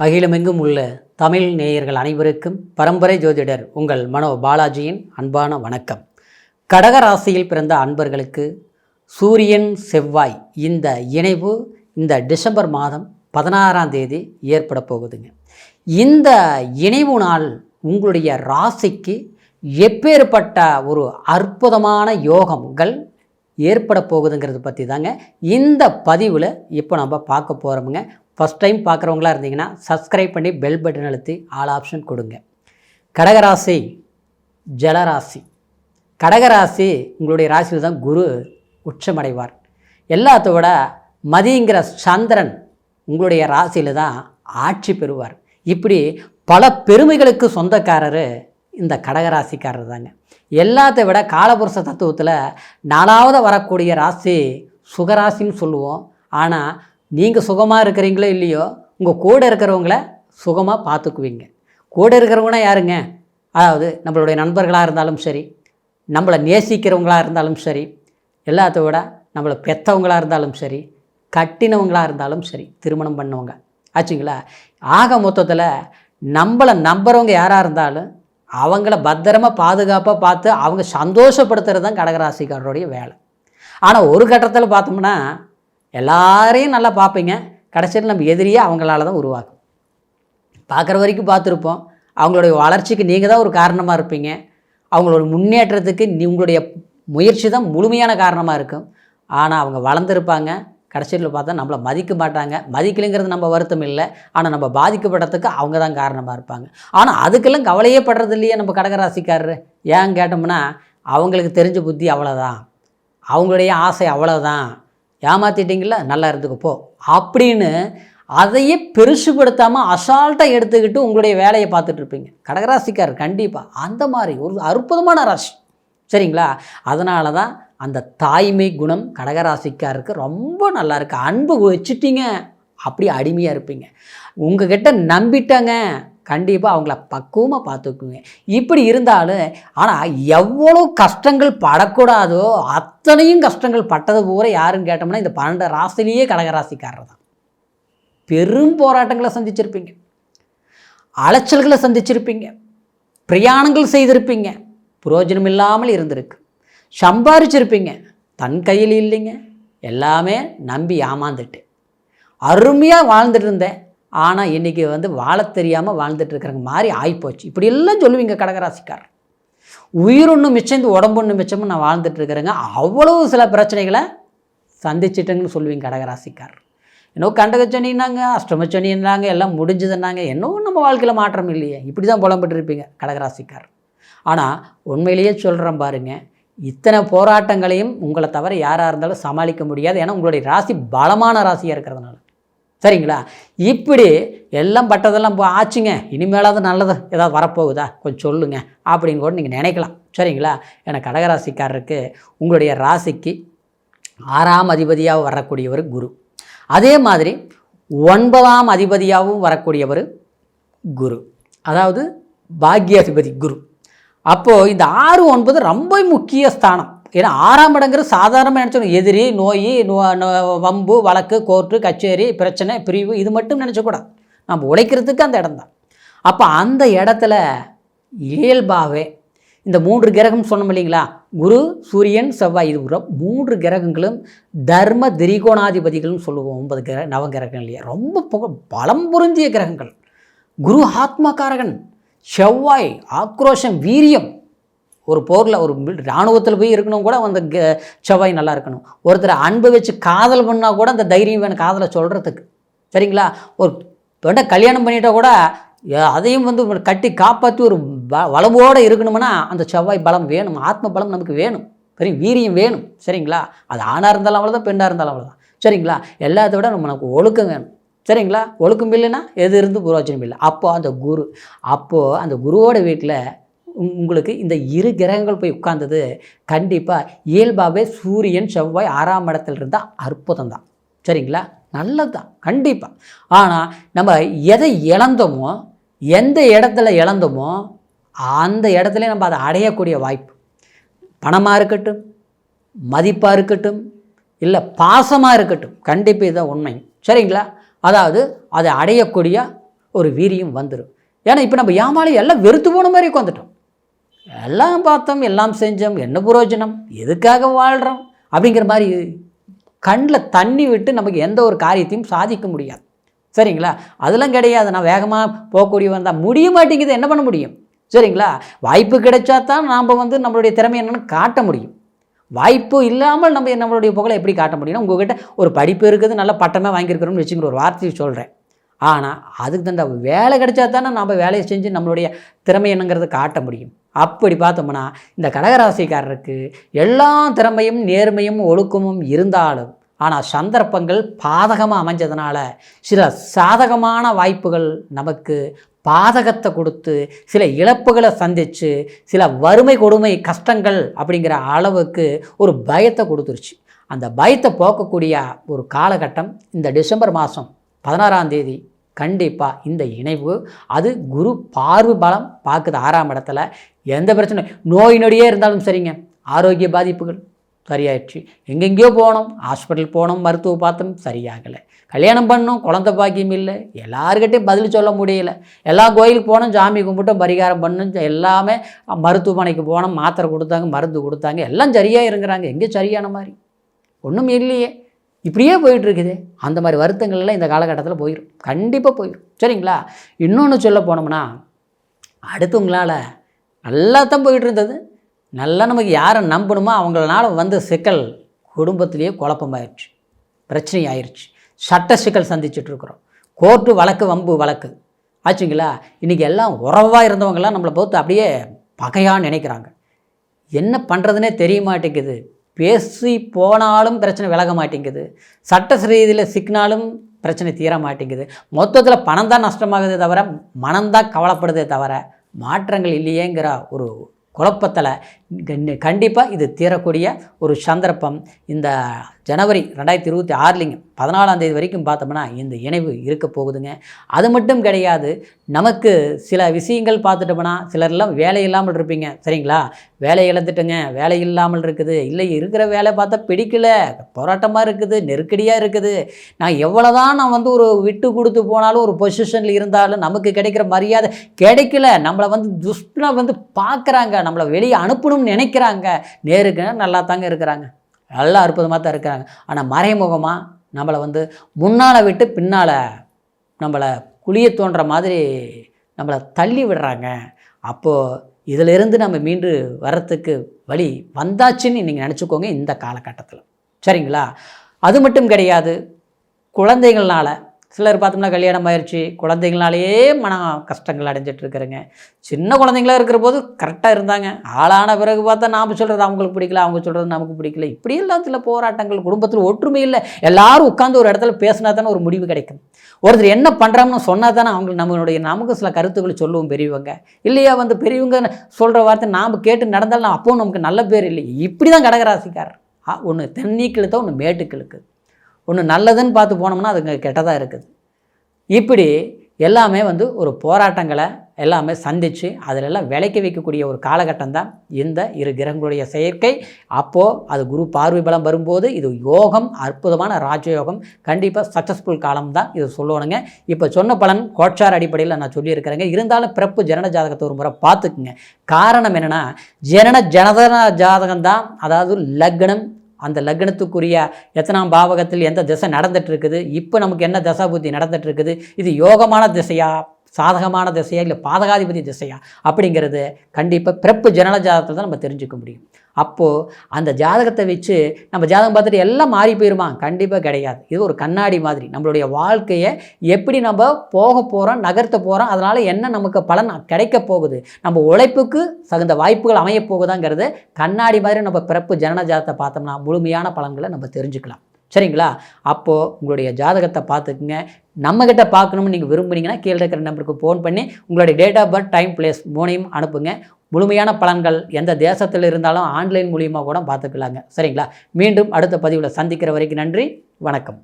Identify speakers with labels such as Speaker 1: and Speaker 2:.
Speaker 1: அகிலமெங்கும் உள்ள தமிழ் நேயர்கள் அனைவருக்கும் பரம்பரை ஜோதிடர் உங்கள் மனோ பாலாஜியின் அன்பான வணக்கம். கடக ராசியில் பிறந்த அன்பர்களுக்கு சூரியன் செவ்வாய் இந்த இணைவு இந்த டிசம்பர் மாதம் பதினாறாம் தேதி ஏற்பட போகுதுங்க. இந்த இணைவு நாள் உங்களுடைய ராசிக்கு எப்பேற்பட்ட ஒரு அற்புதமான யோகங்கள் ஏற்பட போகுதுங்கிறது பற்றி தாங்க இந்த பதிவில் இப்போ நம்ம பார்க்க போகிறோமுங்க ஃபஸ்ட் டைம் பார்க்குறவங்களா இருந்தீங்கன்னா சப்ஸ்கிரைப் பண்ணி பெல் பட்டன் அழுத்தி ஆல் ஆப்ஷன் கொடுங்க. கடகராசி ஜலராசி. கடகராசி உங்களுடைய ராசியில் தான் குரு உச்சமடைவார். எல்லாத்தோட விட மதிங்கிற சந்திரன் உங்களுடைய ராசியில் தான் ஆட்சி பெறுவார். இப்படி பல பெருமைகளுக்கு சொந்தக்காரர் இந்த கடகராசிக்காரர் தாங்க. எல்லாத்தை விட காலபுருஷ தத்துவத்தில் நாலாவது வரக்கூடிய ராசி சுகராசின்னு சொல்லுவோம். ஆனால் நீங்கள் சுகமாக இருக்கிறீங்களோ இல்லையோ உங்கள் கூட இருக்கிறவங்கள சுகமாக பார்த்துக்குவீங்க. கூட இருக்கிறவங்கன்னா யாருங்க? அதாவது நம்மளுடைய நண்பர்களாக இருந்தாலும் சரி நம்மளை நேசிக்கிறவங்களாக இருந்தாலும் சரி எல்லாத்த விட நம்மளை பெற்றவங்களாக இருந்தாலும் சரி கட்டினவங்களாக இருந்தாலும் சரி திருமணம் பண்ணவங்க. ஆச்சுங்களா? ஆக மொத்தத்தில் நம்மளை நம்புகிறவங்க யாராக இருந்தாலும் அவங்கள பத்திரமாக பாதுகாப்பாக பார்த்து அவங்க சந்தோஷப்படுத்துறது தான் கடகராசிக்காரருடைய வேலை. ஆனால் ஒரு கட்டத்தில் பார்த்தோம்னா எல்லாரையும் நல்லா பார்ப்பீங்க. கடைசியில் நம்ம எதிரியே அவங்களால தான் உருவாக்கும். பார்க்குற வரைக்கும் பார்த்துருப்போம். அவங்களுடைய வளர்ச்சிக்கு நீங்கள் தான் ஒரு காரணமாக இருப்பீங்க. அவங்களோட முன்னேற்றத்துக்கு நீ உங்களுடைய முயற்சி தான் முழுமையான காரணமாக இருக்கும். ஆனால் அவங்க வளர்ந்துருப்பாங்க. கடைசியில் பார்த்தா நம்மளை மதிக்க மாட்டாங்க. மதிக்கலைங்கிறது நம்ம வருத்தம் இல்லை. ஆனால் நம்ம பாதிக்கப்படுறதுக்கு அவங்க தான் காரணமாக இருப்பாங்க. ஆனால் அதுக்கெல்லாம் கவலையே படுறது இல்லையே நம்ம கடகராசிக்காரரு. ஏன் கேட்டோம்னா அவங்களுக்கு தெரிஞ்ச புத்தி அவ்வளோதான் அவங்களுடைய ஆசை அவ்வளோதான் ஏமாத்திட்டீங்களா நல்லா இருந்துக்கு போ. அப்படின்னு அதையே பெருசுப்படுத்தாமல் அசால்ட்டாக எடுத்துக்கிட்டு உங்களுடைய வேலையை பார்த்துட்டு இருப்பீங்க. கடகராசிக்கார் கண்டிப்பாக அந்த மாதிரி ஒரு அற்புதமான ராசி. சரிங்களா? அதனால தான் அந்த தாய்மை குணம் கடகராசிக்காருக்கு ரொம்ப நல்லா இருக்குது அன்பு வச்சுட்டீங்க அப்படி அடிமையாக இருப்பீங்க. உங்ககிட்ட நம்பிட்டாங்க கண்டிப்பாக அவங்கள பக்குவமாக பார்த்துக்குங்க. இப்படி இருந்தாலும் ஆனால் எவ்வளோ கஷ்டங்கள் படக்கூடாதோ அத்தனையும் கஷ்டங்கள் பட்டது பூரா யாருன்னு கேட்டோம்னா இந்த பன்னெண்டு ராசிலேயே கடகராசிக்காரர் தான். பெரும் போராட்டங்களை சந்திச்சிருப்பீங்க. அலைச்சல்களை சந்திச்சிருப்பீங்க. பிரயாணங்கள் செய்திருப்பீங்க. புரோஜனம் இல்லாமல் இருந்திருக்கு. சம்பாரிச்சிருப்பீங்க. தன் கையில் இல்லைங்க. எல்லாமே நம்பி ஏமாந்துட்டு. அருமையாக வாழ்ந்துட்டு இருந்தேன். ஆனால் இன்றைக்கி வந்து வாழத் தெரியாமல் வாழ்ந்துட்டுருக்கிறங்க மாதிரி ஆகிப்போச்சு இப்படி எல்லாம் சொல்லுவீங்க கடகராசிக்காரர் உயிர் ஒன்று மிச்சம் இந்த உடம்பு ஒன்று மிச்சமும் நான் வாழ்ந்துட்டு இருக்கிறேங்க. அவ்வளவு சில பிரச்சனைகளை சந்திச்சிட்டேங்கன்னு சொல்லுவீங்க கடகராசிக்கார். என்னோ கண்டகச்சனின்னாங்க அஷ்டமச்சனின்னாங்க எல்லாம் முடிஞ்சதுன்னாங்க. என்னவோ நம்ம வாழ்க்கையில் மாற்றம் இல்லையே. இப்படி தான் புலம்பட்டு இருப்பீங்க ஆனால் உண்மையிலேயே சொல்கிறேன் பாருங்கள் இத்தனை போராட்டங்களையும் உங்களை தவிர யாராக இருந்தாலும் சமாளிக்க முடியாது. ஏன்னா உங்களுடைய ராசி பலமான ராசியாக இருக்கிறதுனால. சரிங்களா? இப்படி எல்லாம் பட்டதெல்லாம் போ ஆச்சுங்க. இனிமேலாவது நல்லது. ஏதாவது வரப்போகுதா? கொஞ்சம் சொல்லுங்க. அப்படின்னு கூட நீங்கள் நினைக்கலாம். சரிங்களா? ஏன்னா கடகராசிக்காரருக்கு உங்களுடைய ராசிக்கு ஆறாம் அதிபதியாக வரக்கூடியவர் குரு. அதே மாதிரி ஒன்பதாம் அதிபதியாகவும் வரக்கூடியவர் குரு. அதாவது பாக்யாதிபதி குரு. அப்போது இந்த ஆறு ஒன்பது ரொம்ப முக்கிய ஸ்தானம். ஏன்னா ஆறாம் இடங்கிறது சாதாரணமாக நினச்சோம் எதிரி நோய் நோ நோ- வம்பு வழக்கு கோர்ட்டு கச்சேரி பிரச்சனை பிரிவு இது மட்டும் நினச்சக்கூடாது. நம்ம உழைக்கிறதுக்கு அந்த இடம் தான் அப்போ அந்த இடத்துல இயல்பாகவே இந்த மூன்று கிரகம் சொன்னோம் இல்லைங்களா? குரு சூரியன் செவ்வாய் இது மூன்று கிரகங்களும் தர்ம திரிகோணாதிபதிகள்னு சொல்லுவோம். ஒன்பது கிரக நவகிரகங்கள் இல்லையா? ரொம்ப புக பலம் பொருந்திய கிரகங்கள். குரு ஆத்மகாரகன் செவ்வாய் ஆக்ரோஷம் வீரியம். ஒரு போரில் ஒரு இராணுவத்தில் போய் இருக்கணும் கூட அந்த க- செவ்வாய் நல்லா இருக்கணும். ஒருத்தர் அன்பு வச்சு காதல் பண்ணால் கூட அந்த தைரியம் வேணும் காதலை சொல்கிறதுக்கு சரிங்களா? ஒரு வேண்ட கல்யாணம் பண்ணிட்டா கூட அதையும் வந்து கட்டி காப்பாற்றி ஒரு ப வளவோடு இருக்கணும்னா அந்த செவ்வாய் பலம் வேணும். ஆத்ம பலம் நமக்கு வேணும். சரி வீரியம் வேணும். சரிங்களா? அது ஆணாக இருந்தாலும் அவ்வளோதான் பெண்ணாக இருந்தாலும் அவ்வளோதான் சரிங்களா? எல்லாத்த விட நம்ம நமக்கு ஒழுக்கம் வேணும். சரிங்களா? ஒழுக்கம் இல்லைன்னா எது இருந்து புரோஜனம் இல்லை. அப்போது அந்த குரு அப்போது அந்த குருவோட வீட்டில் உங்களுக்கு இந்த இரு கிரகங்கள் போய் உட்கார்ந்தது கண்டிப்பாக இயல்பாகவே சூரியன் செவ்வாய் ஆறாம் இடத்துல இருந்தால் அற்புதம் தான் சரிங்களா? நல்லது தான் கண்டிப்பாக ஆனால் நம்ம எதை இழந்தோமோ எந்த இடத்துல இழந்தோமோ அந்த இடத்துல நம்ம அதை அடையக்கூடிய வாய்ப்பு. பணமாக இருக்கட்டும் மதிப்பாக இருக்கட்டும் இல்லை பாசமாக இருக்கட்டும் கண்டிப்பாக இதுதான் உண்மை. சரிங்களா? அதாவது அதை அடையக்கூடிய ஒரு வீரியம் வந்துடும் ஏன்னா இப்போ நம்ம ஏமாளி எல்லாம் வெறுத்து போன மாதிரி உட்காந்துட்டோம் எல்லாம் பார்த்தோம் எல்லாம் செஞ்சோம். என்ன புரோஜனம்? எதுக்காக வாழ்கிறோம் அப்படிங்கிற மாதிரி கண்ணில் தண்ணி விட்டு நமக்கு எந்த ஒரு காரியத்தையும் சாதிக்க முடியாது. சரிங்களா? அதெல்லாம் கிடையாது. நான் வேகமாக போகக்கூடிய வந்தால் முடிய மாட்டேங்குது. என்ன பண்ண முடியும்? சரிங்களா? வாய்ப்பு கிடைச்சா தான் நாம் வந்து நம்மளுடைய திறமை என்னென்னு காட்ட முடியும். வாய்ப்பு இல்லாமல் நம்ம நம்மளுடைய புகழை எப்படி காட்ட முடியும்னா உங்கள்கிட்ட ஒரு படிப்பு இருக்குது. நல்ல பட்டமே வாங்கியிருக்கிறோம்னு வச்சுக்கிற ஒரு வார்த்தையை சொல்கிறேன் ஆனால் அதுக்கு தந்த வேலை கிடைச்சா தானே நம்ம வேலையை செஞ்சு நம்மளுடைய திறமை என்னங்கிறத காட்ட முடியும். அப்படி பார்த்தோம்னா இந்த கடகராசிக்காரருக்கு எல்லா திறமையும் நேர்மையும் ஒழுக்கமும் இருந்தாலும் ஆனால் சந்தர்ப்பங்கள் பாதகமாக அமைஞ்சதுனால சில சாதகமான வாய்ப்புகள் நமக்கு பாதகத்தை கொடுத்து சில இழப்புகளை சந்தித்து சில வறுமை கொடுமை கஷ்டங்கள் அப்படிங்கிற அளவுக்கு ஒரு பயத்தை கொடுத்துருச்சு. அந்த பயத்தை போக்கக்கூடிய ஒரு காலகட்டம் இந்த டிசம்பர் மாதம் பதினாறாம் தேதி கண்டிப்பாக இந்த இணைவு அது குரு பார்வை பலம் பார்க்குது ஆறாம் இடத்துல. எந்த பிரச்சனை? நோய் நொடியே இருந்தாலும் சரிங்க. ஆரோக்கிய பாதிப்புகள் சரியாயிடுச்சு. எங்கெங்கேயோ போனோம் ஹாஸ்பிட்டல் போனோம் மருத்துவ பார்த்தோம் சரியாகலை. கல்யாணம் பண்ணோம் குழந்த பாக்கியம் இல்லை. எல்லாருக்கிட்டையும் பதில் சொல்ல முடியல. எல்லா கோயிலுக்கு போனோம் சாமி கும்பிட்டோம் பரிகாரம் பண்ணோம் எல்லாமே மருத்துவமனைக்கு போனோம் மாத்திரை கொடுத்தாங்க மருந்து கொடுத்தாங்க எல்லாம் சரியாக இருக்கிறாங்க எங்கே சரியான மாதிரி? ஒன்றும் இல்லையே. இப்படியே போயிட்டுருக்குது. அந்த மாதிரி வருத்தங்கள்லாம் இந்த காலகட்டத்தில் போயிடும் கண்டிப்பாக போயிடும் சரிங்களா? இன்னொன்று சொல்ல போனோம்னா அடுத்தவங்களால் நல்லா தான் போயிட்டு இருந்தது நல்லா நமக்கு யாரை நம்பணுமோ அவங்களால வந்து சிக்கல் குடும்பத்திலேயே குழப்பமாயிடுச்சு பிரச்சனை ஆயிடுச்சு சட்ட சிக்கல் சந்திச்சுட்ருக்குறோம். கோர்ட்டு வழக்கு வம்பு வழக்கு. ஆச்சுங்களா? இன்றைக்கி எல்லாம் உறவாக இருந்தவங்கெல்லாம் நம்மளை பொறுத்து அப்படியே பகையாக நினைக்கிறாங்க. என்ன பண்ணுறதுனே தெரிய மாட்டேங்குது. பேசி போனாலும் பிரச்சனை விலக மாட்டேங்குது. சட்ட ரீதியில் சிக்கினாலும் பிரச்சனை தீர மாட்டேங்குது. மொத்தத்தில் பணம் தான் நஷ்டமாகுதே தவிர மனம்தான் கவலைப்படுதே தவிர மாற்றங்கள் இல்லையேங்கிற ஒரு குழப்பத்தில் கண்டிப்பாக இது தீரக்கூடிய ஒரு சந்தர்ப்பம். இந்த ஜனவரி ரெண்டாயிரத்தி இருபத்தி ஆறுலிங்க பதினாலாம் தேதி வரைக்கும் பார்த்தோம்னா இந்த இணைவு இருக்க போகுதுங்க. அது மட்டும் கிடையாது நமக்கு சில விஷயங்கள் பார்த்துட்டோம்னா சிலர்லாம் வேலை இல்லாமல் இருப்பீங்க. சரிங்களா? வேலை இழந்துட்டுங்க வேலை இல்லாமல் இருக்குது. இல்லை இருக்கிற வேலை பார்த்தா பிடிக்கல போராட்டமாக இருக்குது நெருக்கடியாக இருக்குது. நான் எவ்வளோ தான் நான் வந்து ஒரு விட்டு கொடுத்து போனாலும் ஒரு பொசிஷனில் இருந்தாலும் நமக்கு கிடைக்கிற மரியாதை கிடைக்கல. நம்மளை வந்து துஷ்டனாக வந்து பார்க்குறாங்க. நம்மளை வெளியே அனுப்பணும் இருக்கணும்னு நினைக்கிறாங்க. நேருக்கு நல்லா தாங்க இருக்கிறாங்க. நல்லா அற்புதமாக தான் இருக்கிறாங்க. ஆனால் மறைமுகமாக நம்மளை வந்து முன்னால் விட்டு பின்னால் நம்மளை குழிய தோன்ற மாதிரி நம்மளை தள்ளி விடுறாங்க. அப்போது இதிலிருந்து நம்ம மீண்டு வர்றதுக்கு வழி வந்தாச்சுன்னு நீங்கள் நினச்சிக்கோங்க இந்த காலகட்டத்தில். சரிங்களா? அது மட்டும் கிடையாது. குழந்தைகள்னால சிலர் பார்த்தோம்னா கல்யாணம் ஆயிடுச்சு குழந்தைங்களாலேயே மன கஷ்டங்கள் அடைஞ்சிட்டு இருக்கிறேங்க சின்ன குழந்தைங்களா இருக்கிற போது கரெக்டாக இருந்தாங்க. ஆளான பிறகு பார்த்தா நாம் சொல்கிறது அவங்களுக்கு பிடிக்கல அவங்க சொல்கிறது நமக்கு பிடிக்கல. இப்படி எல்லாம் சில போராட்டங்கள் குடும்பத்தில் ஒற்றுமை இல்லை. எல்லாரும் உட்காந்து ஒரு இடத்துல பேசினா தானே ஒரு முடிவு கிடைக்கும். ஒருத்தர் என்ன பண்ணுறாங்கன்னு சொன்னால் தானே அவங்க நம்மளுடைய நமக்கு சில கருத்துக்களை சொல்லுவோம் பெரியவங்க. இல்லையா வந்து பெரியவங்க சொல்கிற வார்த்தை நாம் கேட்டு நடந்தாலும் அப்போவும் நமக்கு நல்ல பேர் இல்லை இப்படி தான் கடகராசிக்கார் ஒன்று தென்னீக்கிழுத்த ஒன்று மேட்டுக்கிழுக்கு. ஒன்று நல்லதுன்னு பார்த்து போனோம்னா அதுங்க கெட்டதாக இருக்குது. இப்படி எல்லாமே வந்து ஒரு போராட்டங்களை எல்லாமே சந்தித்து அதிலெல்லாம் விலைக்க வைக்கக்கூடிய ஒரு காலகட்டம் தான் இந்த இரு கிரகங்களுடைய செயற்கை. அப்போது அது குரு பார்வை பலம் வரும்போது இது யோகம் அற்புதமான ராஜயோகம் கண்டிப்பாக சக்ஸஸ்ஃபுல் காலம் தான் இது சொல்லணுங்க. இப்போ சொன்ன பலன் கோட்சார் அடிப்படையில் நான் சொல்லியிருக்கிறேங்க. இருந்தாலும் பிறப்பு ஜனன ஜாதகத்தை ஒரு முறை பார்த்துக்குங்க. காரணம் என்னென்னா ஜனன ஜனதன ஜாதகம் தான் அதாவது லக்னம் அந்த லக்னத்துக்குரிய எத்தனாம் பாவகத்தில் எந்த திசை நடந்துட்டு இருக்குது இப்போ நமக்கு என்ன தசா புத்தி நடந்துட்டு இருக்குது இது யோகமான திசையா? சாதகமான திசையா? இல்லை பாதகாதிபதி திசையா? அப்படிங்கிறது கண்டிப்பாக பிறப்பு ஜனன ஜாதகத்தில் தான் நம்ம தெரிஞ்சுக்க முடியும். அப்போது அந்த ஜாதகத்தை வச்சு நம்ம ஜாதகம் பார்த்துட்டு எல்லாம் மாறி போயிருமா? கண்டிப்பாக கிடையாது. இது ஒரு கண்ணாடி மாதிரி. நம்மளுடைய வாழ்க்கையை எப்படி நம்ம போக போகிறோம் நகர்த்த போகிறோம் அதனால் என்ன நமக்கு பலன் கிடைக்க போகுது? நம்ம உழைப்புக்கு தகுந்த வாய்ப்புகள் அமைய போகுதாங்கிறது கண்ணாடி மாதிரி நம்ம பிறப்பு ஜனன ஜாதகத்தை பார்த்தோம்னா முழுமையான பலன்களை நம்ம தெரிஞ்சுக்கலாம். சரிங்களா? அப்போது உங்களுடைய ஜாதகத்தை பார்த்துக்குங்க. நம்மக்கிட்ட பார்க்கணும்னு நீங்கள் விரும்புனீங்கன்னா கீழே இருக்கிற நம்பருக்கு ஃபோன் பண்ணி உங்களுடைய date of birth time place மூணையும் அனுப்புங்க. முழுமையான பலன்கள் எந்த தேசத்தில் இருந்தாலும் ஆன்லைன் மூலியமாக கூட பார்த்துக்கலாங்க. சரிங்களா? மீண்டும் அடுத்த பதிவில் சந்திக்கிற வரைக்கும் நன்றி. வணக்கம்.